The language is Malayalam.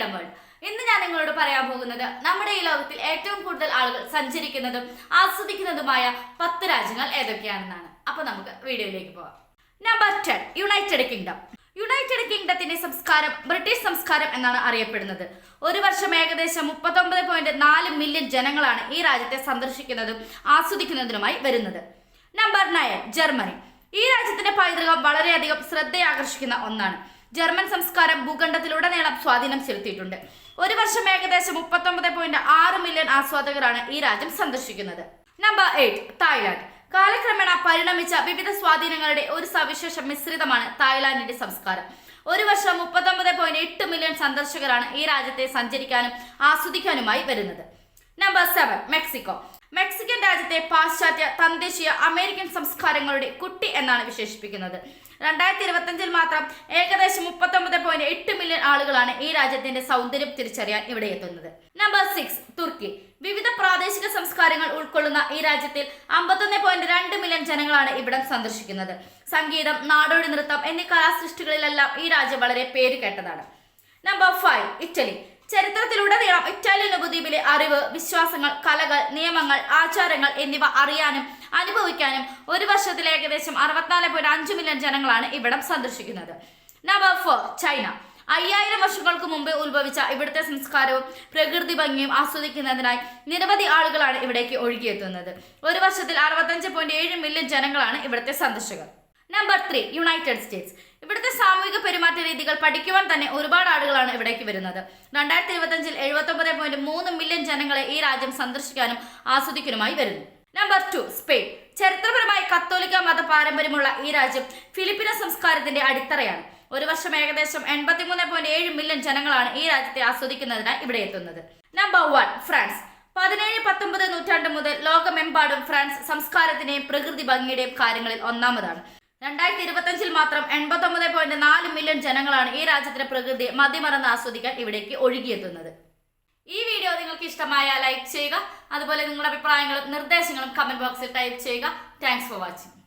ഫ്രീഡം വേൾഡ് ഇന്ന് ഞാൻ നിങ്ങളോട് പറയാൻ പോകുന്നത് നമ്മുടെ ഈ ലോകത്തിൽ ഏറ്റവും കൂടുതൽ ആളുകൾ സഞ്ചരിക്കുന്നതും ആസ്വദിക്കുന്നതുമായ പത്ത് രാജ്യങ്ങൾ ഏതൊക്കെയാണെന്നാണ്. അപ്പൊ നമുക്ക് വീഡിയോയിലേക്ക് പോവാം. Number ten United Kingdom United കിങ്ഡത്തിന്റെ സംസ്കാരം ബ്രിട്ടീഷ് സംസ്കാരം എന്നാണ് അറിയപ്പെടുന്നത്. ഒരു വർഷം ഏകദേശം മുപ്പത്തൊമ്പത് പോയിന്റ് നാല് മില്യൺ ജനങ്ങളാണ് ഈ രാജ്യത്തെ സന്ദർശിക്കുന്നതും ആസ്വദിക്കുന്നതിനുമായി വരുന്നത്. നമ്പർ നയൻ ജർമ്മനി ഈ രാജ്യത്തിന്റെ പൈതൃകം വളരെയധികം ശ്രദ്ധയാകർഷിക്കുന്ന ഒന്നാണ്. ജർമ്മൻ സംസ്കാരം ഭൂഖണ്ഡത്തിലുടനീളം സ്വാധീനം ചെലുത്തിയിട്ടുണ്ട്. ഒരു വർഷം ഏകദേശം മുപ്പത്തൊമ്പത് പോയിന്റ് ആറ് മില്യൺ ആസ്വാദകരാണ് ഈ രാജ്യം സന്ദർശിക്കുന്നത്. നമ്പർ എയ്റ്റ് തായ്ലാന്റ് കാലക്രമേണ പരിണമിച്ച വിവിധ സ്വാധീനങ്ങളുടെ ഒരു സവിശേഷ മിശ്രിതമാണ് തായ്ലാന്റിന്റെ സംസ്കാരം. ഒരു വർഷം മുപ്പത്തൊമ്പത് പോയിന്റ് എട്ട് മില്യൺ സന്ദർശകരാണ് ഈ രാജ്യത്തെ സഞ്ചരിക്കാനും ആസ്വദിക്കാനുമായി വരുന്നത്. നമ്പർ സെവൻ മെക്സിക്കോ മെക്സിക്കൻ രാജ്യത്തെ പാശ്ചാത്യ തദ്ദേശീയ അമേരിക്കൻ സംസ്കാരങ്ങളുടെ കുട്ടി എന്നാണ് വിശേഷിപ്പിക്കുന്നത്. രണ്ടായിരത്തി ഇരുപത്തഞ്ചിൽ മാത്രം ഏകദേശം മുപ്പത്തൊമ്പത് പോയിന്റ് എട്ട് മില്യൺ ആളുകളാണ് ഈ രാജ്യത്തിന്റെ സൗന്ദര്യം തിരിച്ചറിയാൻ ഇവിടെ എത്തുന്നത്. നമ്പർ സിക്സ് തുർക്കി വിവിധ പ്രാദേശിക സംസ്കാരങ്ങൾ ഉൾക്കൊള്ളുന്ന ഈ രാജ്യത്തിൽ അമ്പത്തൊന്ന് പോയിന്റ് രണ്ട് മില്യൺ ജനങ്ങളാണ് ഇവിടം സന്ദർശിക്കുന്നത്. സംഗീതം നാടോടി നൃത്തം എന്നീ കലാസൃഷ്ടികളിലെല്ലാം ഈ രാജ്യം വളരെ പേര് കേട്ടതാണ് നമ്പർ ഫൈവ് ഇറ്റലി ചരിത്രത്തിലുടനീളം ഇറ്റാലിയൻ ഉപദ്വീപിലെ അറിവ് വിശ്വാസങ്ങൾ കലകൾ നിയമങ്ങൾ ആചാരങ്ങൾ എന്നിവ അറിയാനും അനുഭവിക്കാനും ഒരു വർഷത്തിൽ ഏകദേശം അറുപത്തിനാല് പോയിന്റ് അഞ്ച് മില്യൺ ജനങ്ങളാണ് ഇവിടം സന്ദർശിക്കുന്നത്. നമ്പർ ഫോർ ചൈന അയ്യായിരം വർഷങ്ങൾക്ക് മുമ്പ് ഉത്ഭവിച്ച ഇവിടുത്തെ സംസ്കാരവും പ്രകൃതി ഭംഗിയും ആസ്വദിക്കുന്നതിനായി നിരവധി ആളുകളാണ് ഇവിടേക്ക് ഒഴുകിയെത്തുന്നത്. ഒരു വർഷത്തിൽ അറുപത്തഞ്ച് പോയിന്റ് ഏഴ് മില്യൺ ജനങ്ങളാണ് ഇവിടുത്തെ സന്ദർശകർ. നമ്പർ ത്രീ യുണൈറ്റഡ് സ്റ്റേറ്റ്സ് ഇവിടുത്തെ സാമൂഹിക പെരുമാറ്റ രീതികൾ പഠിക്കുവാൻ തന്നെ ഒരുപാട് ആളുകളാണ് ഇവിടേക്ക് വരുന്നത്. രണ്ടായിരത്തി ഇരുപത്തഞ്ചിൽ എഴുപത്തൊമ്പത് പോയിന്റ് മൂന്ന് മില്യൺ ജനങ്ങളെ ഈ രാജ്യം സന്ദർശിക്കാനും ആസ്വദിക്കാനുമായി വരുന്നു. നമ്പർ ടു സ്പെയിൻ ചരിത്രപരമായി കത്തോലിക്ക മത പാരമ്പര്യമുള്ള ഈ രാജ്യം ഫിലിപ്പിന സംസ്കാരത്തിന്റെ അടിത്തറയാണ്. ഒരു വർഷം ഏകദേശം എൺപത്തിമൂന്ന് പോയിന്റ് ഏഴ് മില്യൺ ജനങ്ങളാണ് ഈ രാജ്യത്തെ ആസ്വദിക്കുന്നതിനായി ഇവിടെ എത്തുന്നത്. നമ്പർ വൺ ഫ്രാൻസ് പതിനേഴ് പത്തൊമ്പത് നൂറ്റാണ്ട് മുതൽ ലോകമെമ്പാടും ഫ്രാൻസ് സംസ്കാരത്തിന്റെയും പ്രകൃതി ഭംഗിയുടെയും കാര്യങ്ങളിൽ ഒന്നാമതാണ്. രണ്ടായിരത്തി ഇരുപത്തഞ്ചിൽ മാത്രം എൺപത്തൊമ്പത് പോയിന്റ് നാല് മില്യൺ ജനങ്ങളാണ് ഈ രാജ്യത്തിന്റെ പ്രകൃതി മതിമറന്ന് ആസ്വദിക്കാൻ ഇവിടേക്ക് ഒഴുകിയെത്തുന്നത്. ഈ വീഡിയോ നിങ്ങൾക്ക് ഇഷ്ടമായ ലൈക്ക് ചെയ്യുക. അതുപോലെ നിങ്ങളുടെ അഭിപ്രായങ്ങളും നിർദ്ദേശങ്ങളും കമന്റ് ബോക്സിൽ ടൈപ്പ് ചെയ്യുക. Thanks for watching